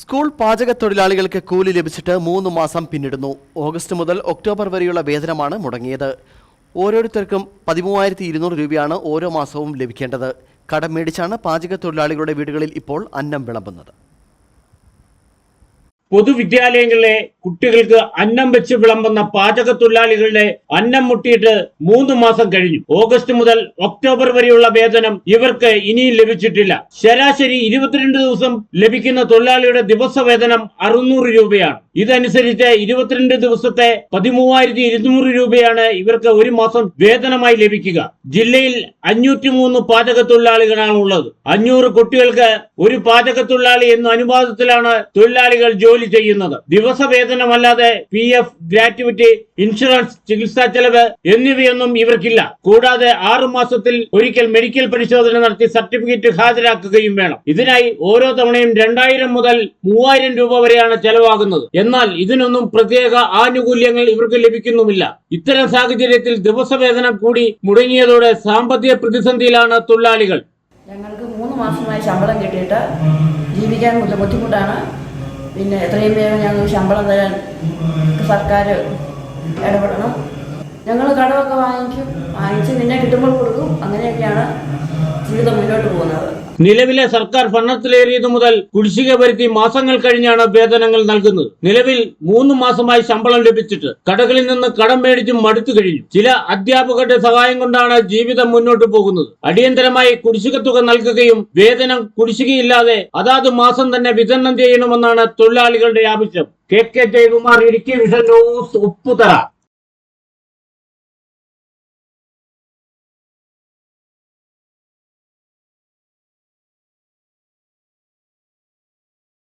School പാചക തൊഴിലാളികൾക്ക് കൂലി ലഭിച്ചിട്ട് മൂന്ന് മാസം പിന്നിടുന്നു. ഓഗസ്റ്റ് മുതൽ ഒക്ടോബർ വരെയുള്ള വേതനമാണ് മുടങ്ങിയത്. ഓരോരുത്തർക്കും പതിമൂവായിരത്തി ഇരുന്നൂറ് രൂപയാണ് ഓരോ മാസവും ലഭിക്കേണ്ടത്. കടം മേടിച്ചാണ് പാചക തൊഴിലാളികളുടെ വീടുകളിൽ ഇപ്പോൾ അന്നം വിളമ്പുന്നത്. പൊതുവിദ്യാലയങ്ങളിലെ കുട്ടികൾക്ക് അന്നം വെച്ച് വിളമ്പുന്ന പാചക തൊഴിലാളികളുടെ അന്നം മുട്ടിയിട്ട് മൂന്ന് മാസം കഴിഞ്ഞു. ഓഗസ്റ്റ് മുതൽ ഒക്ടോബർ വരെയുള്ള വേതനം ഇവർക്ക് ഇനിയും ലഭിച്ചിട്ടില്ല. ശരാശരി ഇരുപത്തിരണ്ട് ദിവസം ലഭിക്കുന്ന തൊഴിലാളിയുടെ ദിവസ വേതനം അറുന്നൂറ് രൂപയാണ്. ഇതനുസരിച്ച് ഇരുപത്തിരണ്ട് ദിവസത്തെ പതിമൂവായിരത്തി ഇരുന്നൂറ് രൂപയാണ് ഇവർക്ക് ഒരു മാസം വേതനമായി ലഭിക്കുക. ജില്ലയിൽ അഞ്ഞൂറ്റി മൂന്ന് പാചക തൊഴിലാളികളാണ് ഉള്ളത് അഞ്ഞൂറ് കുട്ടികൾക്ക് ഒരു പാചക തൊഴിലാളി എന്ന അനുപാതത്തിലാണ് തൊഴിലാളികൾ ജോലി ചെയ്യുന്നത്. ദിവസ വേതനമല്ലാതെ പി എഫ് ഗ്രാറ്റുവിറ്റി ഇൻഷുറൻസ് ചികിത്സാ ചെലവ് എന്നിവയൊന്നും ഇവർക്കില്ല. കൂടാതെ ആറു മാസത്തിൽ ഒരിക്കൽ മെഡിക്കൽ പരിശോധന നടത്തി സർട്ടിഫിക്കറ്റ് ഹാജരാക്കുകയും വേണം. ഇതിനായി ഓരോ തവണയും രണ്ടായിരം മുതൽ മൂവായിരം രൂപ വരെയാണ് ചെലവാകുന്നത്. എന്നാൽ ഇതിനൊന്നും പ്രത്യേക ആനുകൂല്യങ്ങൾ ഇവർക്ക് ലഭിക്കുന്നുമില്ല. ഇത്തരം സാഹചര്യത്തിൽ ദിവസവേതനം കൂടി മുടങ്ങിയതോടെ സാമ്പത്തിക പ്രതിസന്ധിയിലാണ് തൊഴിലാളികൾ. ഞങ്ങൾക്ക് മൂന്ന് മാസമായി ശമ്പളം കിട്ടിയിട്ട് ജീവിക്കാൻ ബുദ്ധി- ബുദ്ധിമുട്ടാണ്. പിന്നെ എത്രയും വേഗം ഞങ്ങൾക്ക് ശമ്പളം തരാൻ സർക്കാർ ഇടപെടണം. ഞങ്ങൾ കടമൊക്കെ വാങ്ങിക്കും വാങ്ങിച്ച് പിന്നെ കിട്ടുമ്പോൾ കൊടുക്കും. അങ്ങനെയൊക്കെയാണ് ജീവിതം മുന്നോട്ട് പോകുന്നത്. നിലവിലെ സർക്കാർ ഭരണത്തിലേറിയതു മുതൽ കുടിശ്ശിക വരുത്തി മാസങ്ങൾ കഴിഞ്ഞാണ് വേതനങ്ങൾ നൽകുന്നത്. നിലവിൽ മൂന്ന് മാസമായി ശമ്പളം ലഭിച്ചിട്ട് കടകളിൽ നിന്ന് കടം മേടിച്ച് മടുത്തു കഴിഞ്ഞു. ചില അധ്യാപകരുടെ സഹായം കൊണ്ടാണ് ജീവിതം മുന്നോട്ട് പോകുന്നത്. അടിയന്തരമായി കുടിശ്ശിക തുക നൽകുകയും വേതനം കുടിശ്ശികയില്ലാതെ അതാത് മാസം തന്നെ വിതരണം ചെയ്യണമെന്നാണ് തൊഴിലാളികളുടെ ആവശ്യം. K. K. Jayakumar Idukki vision news Upputhara.